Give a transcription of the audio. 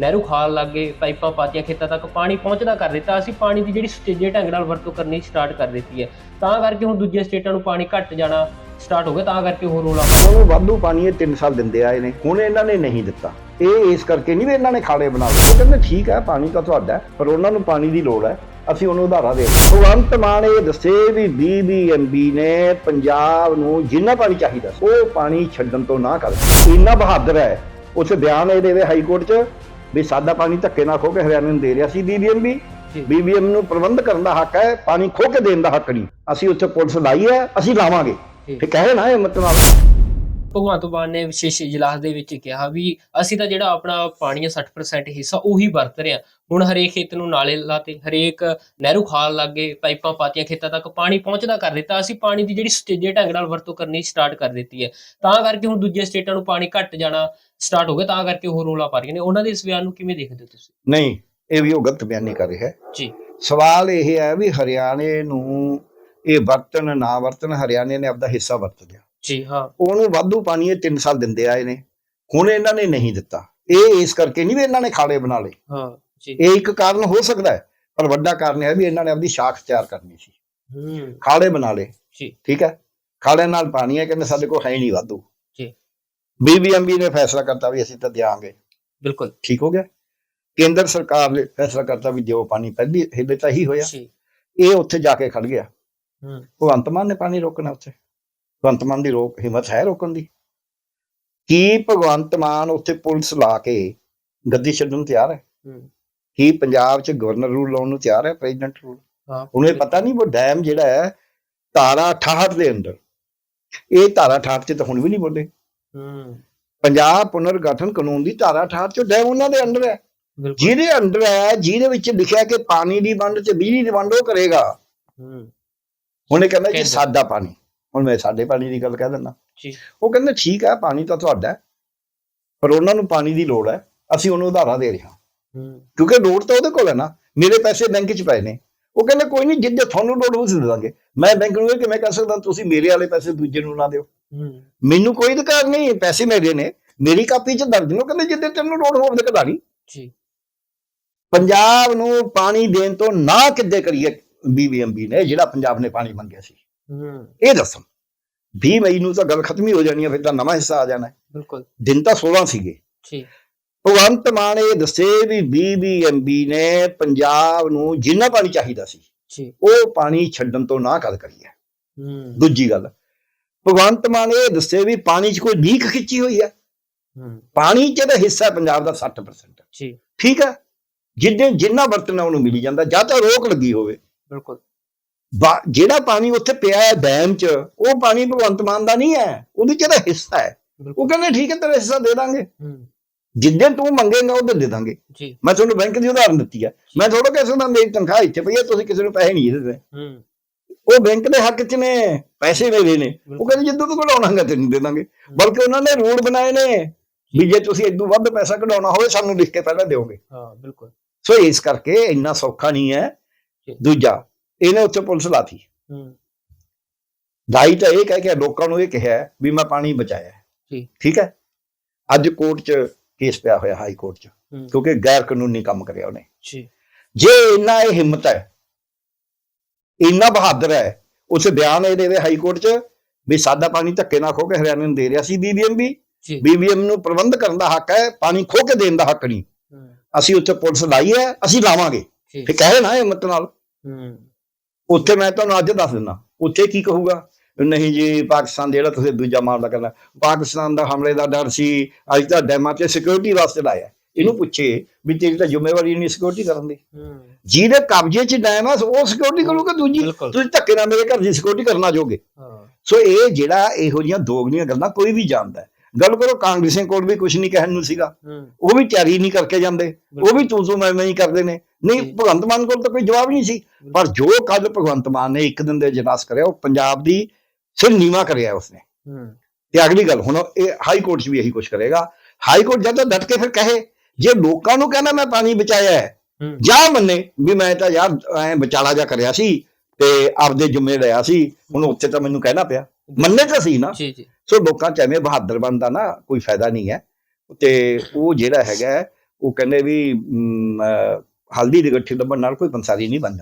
ਨਹਿਰੂ ਖਾਲ ਲੱਗੇ ਪਾਈਪਾਂ ਪਾਤੀਆਂ, ਖੇਤਾਂ ਤੱਕ ਪਾਣੀ ਪਹੁੰਚਦਾ ਕਰ ਦਿੱਤਾ। ਅਸੀਂ ਪਾਣੀ ਦੀ ਜਿਹੜੀ ਸੁਚੱਜੇ ਢੰਗ ਨਾਲ ਵਰਤੋਂ ਕਰਨੀ ਸਟਾਰਟ ਕਰ ਦਿੱਤੀ ਹੈ। ਤਾਂ ਕਰਕੇ ਹੁਣ ਦੂਜੀਆਂ ਸਟੇਟਾਂ ਨੂੰ ਪਾਣੀ ਘੱਟ ਜਾਣਾ ਸਟਾਰਟ ਹੋ ਗਿਆ, ਤਾਂ ਕਰਕੇ ਉਹ ਰੋਲਾ ਉਹਨੂੰ ਵਾਧੂ ਪਾਣੀ ਇਹ 3 ਸਾਲ ਦਿੰਦੇ ਆਏ ਨੇ, ਹੁਣ ਇਹਨਾਂ ਨੇ ਨਹੀਂ ਦਿੱਤਾ। ਇਹ ਇਸ ਕਰਕੇ ਨਹੀਂ ਵੀ ਇਹਨਾਂ ਨੇ ਖਾੜੇ ਬਣਾ ਲਏ। ਉਹ ਕਹਿੰਦੇ ਠੀਕ ਹੈ, ਪਾਣੀ ਤਾਂ ਤੁਹਾਡਾ ਪਰ ਉਹਨਾਂ ਨੂੰ ਪਾਣੀ ਦੀ ਲੋੜ ਹੈ। ਅਸੀਂ ਉਹਨੂੰ ਉਧਾਰਾ ਦੇ ਭਗਵੰਤ ਮਾਨ ਇਹ ਦੱਸੇ ਵੀ ਬੀਬੀਐਮਬੀ ਨੇ ਪੰਜਾਬ ਨੂੰ ਜਿੰਨਾ ਪਾਣੀ ਚਾਹੀਦਾ ਉਹ ਪਾਣੀ ਛੱਡਣ ਤੋਂ ਨਾ ਕਰ। ਇੰਨਾ ਬਹਾਦਰ ਹੈ, ਉਸ ਬਿਆਨ ਇਹ ਦੇਵੇ ਹਾਈ ਕੋਰਟ 'ਚ ਵੀ ਸਾਡਾ ਪਾਣੀ ਧੱਕੇ ਨਾਲ ਖੋ ਕੇ ਹਰਿਆਣੇ ਨੂੰ ਦੇ ਰਿਹਾ ਸੀ ਬੀਬੀਐਮਬੀ ਜੀ। ਬੀਬੀਐਮ ਨੂੰ ਪ੍ਰਬੰਧ ਕਰਨ ਦਾ ਹੱਕ ਹੈ ਪਾਣੀ ਖੋ ਕੇ ਦੇਣ ਦਾ ਹੱਕ ਨਹੀਂ ਅਸੀਂ ਉੱਥੇ ਪੁਲਿਸ ਲਾਈ ਹੈ ਅਸੀਂ ਲਾਵਾਂਗੇ। ਫਿਰ ਕਹੇ ਨਾ ਇਹ ਮਤਲਬ ਭਗਵੰਤ ਮਾਨ ਨੇ ਵਿਸ਼ੇਸ਼ ਇਜਲਾਸ ਦੇ ਵਿੱਚ ਕਿਹਾ ਵੀ ਅਸੀਂ ਤਾਂ ਜਿਹੜਾ ਆਪਣਾ ਪਾਣੀ ਹੈ 60% ਹਿੱਸਾ ਉਹੀ ਵਰਤ ਰਹੇ ਹਾਂ। ਹੁਣ ਹਰੇਕ ਖੇਤ ਨੂੰ ਨਾਲੇ ਲਾਤੇ ਹਰੇਕ ਨਹਿਰੂ ਖਾਲ ਲੱਗੇ ਪਾਈਪਾਂ ਪਾਤੀਆਂ ਖੇਤਾਂ ਤੱਕ ਪਾਣੀ ਪਹੁੰਚਦਾ ਕਰ ਦਿੱਤਾ ਅਸੀਂ ਪਾਣੀ ਦੀ ਜਿਹੜੀ ਸੁਚੱਜੇ ਢੰਗ ਨਾਲ ਵਰਤੋਂ ਕਰਨੀ ਸਟਾਰਟ ਕਰ ਦਿੱਤੀ ਹੈ। ਤਾਂ ਕਰਕੇ ਹੁਣ ਦੂਜੀਆਂ ਸਟੇਟਾਂ ਨੂੰ ਪਾਣੀ ਘੱਟ ਜਾਣਾ ਸਟਾਰਟ ਹੋ ਗਿਆ ਤਾਂ ਕਰਕੇ ਉਹ ਰੋਲਾ ਪਾ ਰਹੀਆਂ ਨੇ। ਉਹਨਾਂ ਦੇ ਇਸ ਬਿਆਨ ਨੂੰ ਕਿਵੇਂ ਦੇਖਦੇ ਹੋ ਤੁਸੀਂ? ਨਹੀਂ ਇਹ ਵੀ ਉਹ ਗਲਤ ਬਿਆਨੀ ਕਰ ਰਿਹਾ ਹੈ। ਜੀ। ਸਵਾਲ ਇਹ ਹੈ ਵੀ ਹਰਿਆਣੇ ਨੂੰ ਇਹ ਵਰਤਨ ਨਾ ਵਰਤਨ ਹਰਿਆਣੇ ਨੇ ਆਪਦਾ ਹਿੱਸਾ ਵਰਤ ਲਿਆ। ਜੀ ਹਾਂ। ਉਹਨੂੰ ਵਾਧੂ ਪਾਣੀ ਇਹ 3 ਸਾਲ ਦਿੰਦੇ ਆਏ ਨੇ। ਹੁਣ ਇਹਨਾਂ ਨੇ ਨਹੀਂ ਦਿੱਤਾ। ਇਹ ਇਸ ਕਰਕੇ ਨਹੀਂ ਵੀ ਇਹਨਾਂ ਨੇ ਖਾੜੇ ਬਣਾ ਲਏ। ਹਾਂ ਜੀ। ਇਹ ਇੱਕ ਕਾਰਨ ਹੋ ਸਕਦਾ ਹੈ ਪਰ ਵੱਡਾ ਕਾਰਨ ਇਹ ਹੈ ਵੀ ਇਹਨਾਂ ਨੇ ਆਪਦੀ ਸ਼ਾਖ ਤਿਆਰ ਕਰਨੀ ਸੀ। ਹੂੰ। ਖਾੜੇ ਬਣਾ ਲਏ। ਜੀ। ਠੀਕ ਹੈ? ਖਾੜੇ ਨਾਲ ਪਾਣੀ ਹੈ ਕਹਿੰਦੇ ਸਾਡੇ ਕੋਲ ਹੈ ਹੀ ਨਹੀਂ ਵਾਧੂ। ਜੀ। ਬੀਬੀਐਮਬੀ ਨੇ ਫੈਸਲਾ ਕਰਤਾ ਵੀ ਅਸੀਂ ਤਾਂ ਦਿਆਂਗੇ। ਬਿਲਕੁਲ। ਠੀਕ ਹੋ ਗਿਆ? ਕੇਂਦਰ ਸਰਕਾਰ ਨੇ ਫੈਸਲਾ ਕਰਤਾ ਵੀ ਦਿਓ ਪਾਣੀ ਪਹਿਲੀ ਹਿੱਲੇ ਤਾਂ ਹੀ ਹੋਇਆ। ਇਹ ਉੱਥੇ ਜਾ ਕੇ ਖੜ ਗਿਆ। ਹੂੰ। ਭਗਵੰਤ ਮਾਨ ਨੇ ਪਾਣੀ ਰੋਕਣਾ ਉੱਥੇ। ਭਗਵੰਤ ਮਾਨ ਦੀ ਰੋਕ ਹਿੰਮਤ ਹੈ ਰੋਕਣ ਦੀ? ਕੀ ਭਗਵੰਤ ਮਾਨ ਉੱਥੇ ਪੁਲਿਸ ਲਾ ਕੇ ਗੱਦੀ ਛੱਡਣ ਨੂੰ ਤਿਆਰ ਹੈ? ਕੀ ਪੰਜਾਬ 'ਚ ਗਵਰਨਰ ਰੂਲ ਲਾਉਣ ਨੂੰ ਤਿਆਰ ਹੈ ਪ੍ਰੈਜ਼ੀਡੈਂਟ ਰੂਲ ਉਹਨੂੰ ਇਹ ਪਤਾ ਨਹੀਂ ਉਹ ਡੈਮ ਜਿਹੜਾ ਹੈ ਧਾਰਾ 68 ਦੇ ਅੰਦਰ। ਇਹ ਧਾਰਾ 68 'ਚ ਤਾਂ ਹੁਣ ਵੀ ਨਹੀਂ ਬੋਲੇ। ਹੂੰ। ਪੰਜਾਬ ਪੁਨਰਗਠਨ ਕਾਨੂੰਨ ਦੀ ਧਾਰਾ 68 'ਚ ਡੈਮ ਉਹਨਾਂ ਦੇ ਅੰਡਰ ਹੈ। ਜਿਹਦੇ ਅੰਡਰ ਹੈ ਜਿਹਦੇ ਵਿੱਚ ਲਿਖਿਆ ਕਿ ਪਾਣੀ ਦੀ ਵੰਡ ਤੇ ਬਿਜਲੀ ਦੀ ਵੰਡ ਉਹ ਕਰੇਗਾ। ਹੂੰ। ਹੁਣ ਇਹ ਕਹਿੰਦਾ ਜੀ। ਸਾਡਾ ਪਾਣੀ। ਹੁਣ ਮੈਂ ਸਾਡੇ ਪਾਣੀ ਦੀ ਗੱਲ ਕਹਿ ਦਿੰਦਾ। ਜੀ। ਉਹ ਕਹਿੰਦੇ ਠੀਕ ਹੈ ਪਾਣੀ ਤਾਂ ਤੁਹਾਡਾ ਹੈ, ਪਰ ਉਹਨਾਂ ਨੂੰ ਪਾਣੀ ਦੀ ਲੋੜ ਹੈ ਅਸੀਂ ਉਹਨੂੰ ਉਧਾਰਾ ਦੇ ਰਹੇ ਹਾਂ। ਕਿਉਂਕਿ ਲੋੜ ਤਾਂ ਉਹਦੇ ਕੋਲ ਹੈ ਨਾ ਮੇਰੇ ਪੈਸੇ ਬੈਂਕ 'ਚ ਪਏ ਨੇ। ਉਹ ਕਹਿੰਦੇ ਕੋਈ ਨਹੀਂ ਜਿੱਦੇ ਤੁਹਾਨੂੰ ਲੋੜ ਹੋਊ ਦੇ ਦਾਂਗੇ। ਮੈਂ ਬੈਂਕ ਨੂੰ ਇਹ ਕਿਵੇਂ ਕਹਿ ਸਕਦਾ ਤੁਸੀਂ ਮੇਰੇ ਵਾਲੇ ਪੈਸੇ ਦੂਜੇ ਨੂੰ ਨਾ ਦਿਓ। ਮੈਨੂੰ ਕੋਈ ਅਧਿਕਾਰ ਨਹੀਂ ਪੈਸੇ ਮੇਰੇ ਨੇ। ਮੇਰੀ ਕਾਪੀ 'ਚ ਦਰਜ ਨੇ ਉਹ ਕਹਿੰਦੇ ਜਿੱਦੇ ਤੈਨੂੰ ਲੋੜ ਹੋਵੇ ਕਢਾ ਲਈ ਜੀ। ਪੰਜਾਬ ਨੂੰ ਪਾਣੀ ਦੇਣ ਤੋਂ ਨਾ ਕਿੱਦੇ ਕਰੀਏ ਬੀਬੀਐਮਬੀ ਨੇ ਜਿਹੜਾ ਪੰਜਾਬ ਨੇ ਪਾਣੀ ਮੰਗਿਆ ਸੀ। ਹੂੰ। ਇਹ ਦੱਸੋ। 20 ਮਈ ਨੂੰ ਤਾਂ ਗੱਲ ਖਤਮ ਹੀ ਹੋ ਜਾਣੀ ਹੈ ਫਿਰ ਤਾਂ ਨਵਾਂ ਹਿੱਸਾ ਆ ਜਾਣਾ। ਹੈ। ਬਿਲਕੁਲ। ਦਿਨ ਤਾਂ 16 ਸੀਗੇ। ਜੀ। ਭਗਵੰਤ ਮਾਨ ਇਹ ਦੱਸੇ ਵੀ ਬੀਬੀਐਮਬੀ ਨੇ ਪੰਜਾਬ ਨੂੰ ਜਿੰਨਾ ਪਾਣੀ ਚਾਹੀਦਾ ਸੀ ਜੀ। ਉਹ ਪਾਣੀ ਛੱਡਣ ਤੋਂ ਨਾ ਕਰ ਕਰੀ ਹੈ। ਹੂੰ। ਦੂਜੀ ਗੱਲ ਭਗਵੰਤ ਮਾਨ ਇਹ ਦੱਸੇ ਵੀ ਪਾਣੀ 'ਚ ਕੋਈ ਲੀਕ ਖਿੱਚੀ ਹੋਈ ਹੈ। ਹੂੰ। ਪਾਣੀ 'ਚ ਦਾ ਹਿੱਸਾ ਪੰਜਾਬ ਦਾ 60% ਜੀ। ਠੀਕ ਹੈ? ਜਿੱਦੇ ਜਿੰਨਾ ਵਰਤਣਾ ਉਹਨੂੰ ਮਿਲੀ ਜਾਂਦਾ ਜਾਂ ਤਾਂ ਰੋਕ ਲੱਗੀ ਹੋਵੇ। ਬਿਲਕੁਲ। ਜਿਹੜਾ ਪਾਣੀ ਉੱਥੇ ਪਿਆ ਹੈ ਡੈਮ 'ਚ ਉਹ ਪਾਣੀ ਭਗਵੰਤ ਮਾਨ ਦਾ ਨਹੀਂ ਹੈ ਉਹਦੇ ਦਾ ਹਿੱਸਾ ਹੈ। ਉਹ ਕਹਿੰਦੇ ਠੀਕ ਹੈ ਤੇਰਾ ਹਿੱਸਾ ਦੇ ਦਾਂਗੇ। ਜਿੱਦਾਂ ਤੂੰ ਮੰਗੇਗਾ ਉਹਦੇ ਦੇ ਦਾਂਗੇ। ਮੈਂ ਤੁਹਾਨੂੰ ਬੈਂਕ ਦੀ ਉਦਾਹਰਨ ਦਿੱਤੀ ਹੈ। ਮੈਂ ਥੋੜਾ ਕਹਿ ਸਕਦਾ ਮੇਰੀ ਤਨਖਾਹ ਇੱਥੇ ਪਈ ਹੈ ਤੁਸੀਂ ਕਿਸੇ ਨੂੰ ਪੈਸੇ ਨਹੀਂ ਦਿੱਤੇ ਉਹ ਬੈਂਕ ਦੇ ਹੱਕ 'ਚ ਨੇ ਪੈਸੇ ਮੇਰੇ ਨੇ। ਉਹ ਕਹਿੰਦੇ ਜਿੱਦੋਂ ਤੂੰ ਕਢਾਉਣਾਗਾ ਤੈਨੂੰ ਦੇ ਦਾਂਗੇ। ਬਲਕਿ ਉਹਨਾਂ ਨੇ ਰੂਲ ਬਣਾਏ ਨੇ ਵੀ ਜੇ ਤੁਸੀਂ ਇਦੋਂ ਵੱਧ ਪੈਸਾ ਕਢਾਉਣਾ ਹੋਵੇ ਸਾਨੂੰ ਲਿਖ ਕੇ ਪਹਿਲਾਂ ਦਿਓਗੇ। ਹਾਂ ਬਿਲਕੁਲ। ਸੋ ਇਸ ਕਰਕੇ ਇੰਨਾ ਸੌਖਾ ਨਹੀਂ ਹੈ। ਦੂਜਾ ਇਹਨੇ ਉੱਥੇ ਪੁਲਿਸ ਲਾਤੀ। ਹੂੰ। ਦਾਈ ਤਾਂ ਇਹ ਕਹਿ ਕੇ ਲੋਕਾਂ ਨੂੰ ਇਹ ਕਿਹਾ ਵੀ ਮੈਂ ਪਾਣੀ ਬਚਾਇਆ। ਜੀ। ਠੀਕ ਹੈ? ਅੱਜ ਕੋਰਟ 'ਚ ਕੇਸ ਪਿਆ ਹੋਇਆ ਹਾਈ ਕੋਰਟ 'ਚ। ਕਿਉਂਕਿ ਗੈਰ ਕਾਨੂੰਨੀ ਕੰਮ ਕਰਿਆ ਉਹਨੇ। ਜੀ। ਜੇ ਇੰਨਾ ਇਹ ਹਿੰਮਤ ਹੈ ਇੰਨਾ ਬਹਾਦਰ ਹੈ ਉਸੇ ਬਿਆਨ ਇਹ ਦੇਵੇ ਹਾਈ ਕੋਰਟ 'ਚ ਵੀ ਸਾਡਾ ਪਾਣੀ ਧੱਕੇ ਨਾਲ ਖੋ ਕੇ ਹਰਿਆਣੇ ਨੂੰ ਦੇ ਰਿਹਾ ਸੀ ਬੀਬੀਐਮਬੀ ਜੀ। ਬੀਬੀਐਮ ਨੂੰ ਪ੍ਰਬੰਧ ਕਰਨ ਦਾ ਹੱਕ ਹੈ ਪਾਣੀ ਖੋ ਕੇ ਦੇਣ ਦਾ ਹੱਕ ਨਹੀਂ। ਅਸੀਂ ਉੱਥੇ ਪੁਲਿਸ ਲਾਈ ਹੈ ਅਸੀਂ ਲਾਵਾਂਗੇ। ਫਿਰ ਕਹੇ ਨਾ ਹਿੰਮਤ ਨਾਲ। ਹੂੰ। ਉੱਥੇ ਮੈਂ ਤੁਹਾਨੂੰ ਅੱਜ ਦੱਸ ਦਿੰਦਾ ਉੱਥੇ ਕੀ ਕਹੂਗਾ? ਨਹੀਂ ਜੀ ਪਾਕਿਸਤਾਨ ਜਿਹੜਾ ਤੁਸੀਂ ਦੂਜਾ ਮਾਮਲਾ ਕਰਨਾ ਪਾਕਿਸਤਾਨ ਦਾ ਹਮਲੇ ਦਾ ਡਰ ਸੀ ਅੱਜ ਤਾਂ ਡੈਮਾਂ 'ਚ ਸਿਕਿਉਰਿਟੀ ਵਾਸਤੇ ਲਾਇਆ ਇਹਨੂੰ ਪੁੱਛੇ ਵੀ ਤੇਰੀ ਤਾਂ ਜ਼ਿੰਮੇਵਾਰੀ ਨਹੀਂ ਸਿਕਿਉਰਿਟੀ ਕਰਨ ਦੀ। ਜਿਹਦੇ ਕਬਜ਼ੇ 'ਚ ਡੈਮ ਆ ਉਹ ਸਿਕਿਉਰਿਟੀ ਕਰੂਗਾ ਦੂਜੀ। ਤੁਸੀਂ ਧੱਕੇ ਨਾਲ ਮੇਰੇ ਘਰ ਦੀ ਸਿਕਿਉਰਿਟੀ ਕਰਨਾ ਜੋਗੇ ਸੋ ਇਹ ਜਿਹੜਾ ਇਹੋ ਜਿਹੀਆਂ ਦੋਗਲੀਆਂ ਗੱਲਾਂ ਕੋਈ ਵੀ ਜਾਣਦਾ। ਗੱਲ ਕਰੋ ਕਾਂਗਰਸੀਆਂ ਕੋਲ ਵੀ ਕੁਝ ਨਹੀਂ ਕਹਿਣ ਨੂੰ ਸੀਗਾ। ਉਹ ਵੀ ਤਿਆਰੀ ਨਹੀਂ ਕਰਕੇ ਜਾਂਦੇ। ਉਹ ਵੀ ਤੂੰ ਤੂੰ ਮੈਂ ਮੈਂ ਹੀ ਕਰਦੇ ਨੇ। ਨਹੀਂ। ਭਗਵੰਤ ਮਾਨ ਕੋਲ ਤਾਂ ਕੋਈ ਜਵਾਬ ਨਹੀਂ ਸੀ। ਪਰ ਜੋ ਕੱਲ ਭਗਵੰਤ ਮਾਨ ਨੇ ਇੱਕ ਦਿਨ ਦੇ ਇਜਲਾਸ ਕਰਿਆ ਉਹ ਪੰਜਾਬ ਦੀ ਸਿਰ ਨੀਵਾ ਕਰਿਆ ਉਸਨੇ। ਤੇ ਅਗਲੀ ਗੱਲ ਹੁਣ ਇਹ ਹਾਈ ਕੋਰਟ 'ਚ ਵੀ ਇਹੀ ਕੁਝ ਕਰੇਗਾ। ਹਾਈ ਕੋਰਟ ਜਦ ਡਟ ਕੇ ਫਿਰ ਕਹੇ ਜੇ ਲੋਕਾਂ ਨੂੰ ਕਹਿੰਦਾ ਮੈਂ ਪਾਣੀ ਬਚਾਇਆ ਹੈ ਹੂੰ। ਜਾਂ ਮੰਨੇ ਵੀ ਮੈਂ ਤਾਂ ਯਾਰ ਐ ਵਿਚਾਲਾ ਜਾ ਕਰਿਆ ਸੀ ਤੇ ਆਪਦੇ ਜ਼ਿੰਮੇ ਲਿਆ ਸੀ ਹੁਣ ਉੱਥੇ ਤਾਂ ਮੈਨੂੰ ਕਹਿਣਾ ਪਿਆ। ਮੰਨੇ ਤਾਂ ਸੀ ਨਾ। ਜੀ ਜੀ। ਸੋ ਲੋਕਾਂ ਚ ਐਵੇਂ ਬਹਾਦਰ ਬਣਦਾ ਨਾ ਕੋਈ ਫਾਇਦਾ ਨਹੀਂ ਹੈ। ਤੇ ਉਹ ਜਿਹੜਾ ਹੈਗਾ ਉਹ ਕਹਿੰਦੇ ਵੀ ਹਲਦੀ ਦੀ ਗੱਠੀ ਲੱਭਣ ਨਾਲ ਕੋਈ ਪੰਸਾਰੀ ਨਹੀਂ ਬਣਦਾ।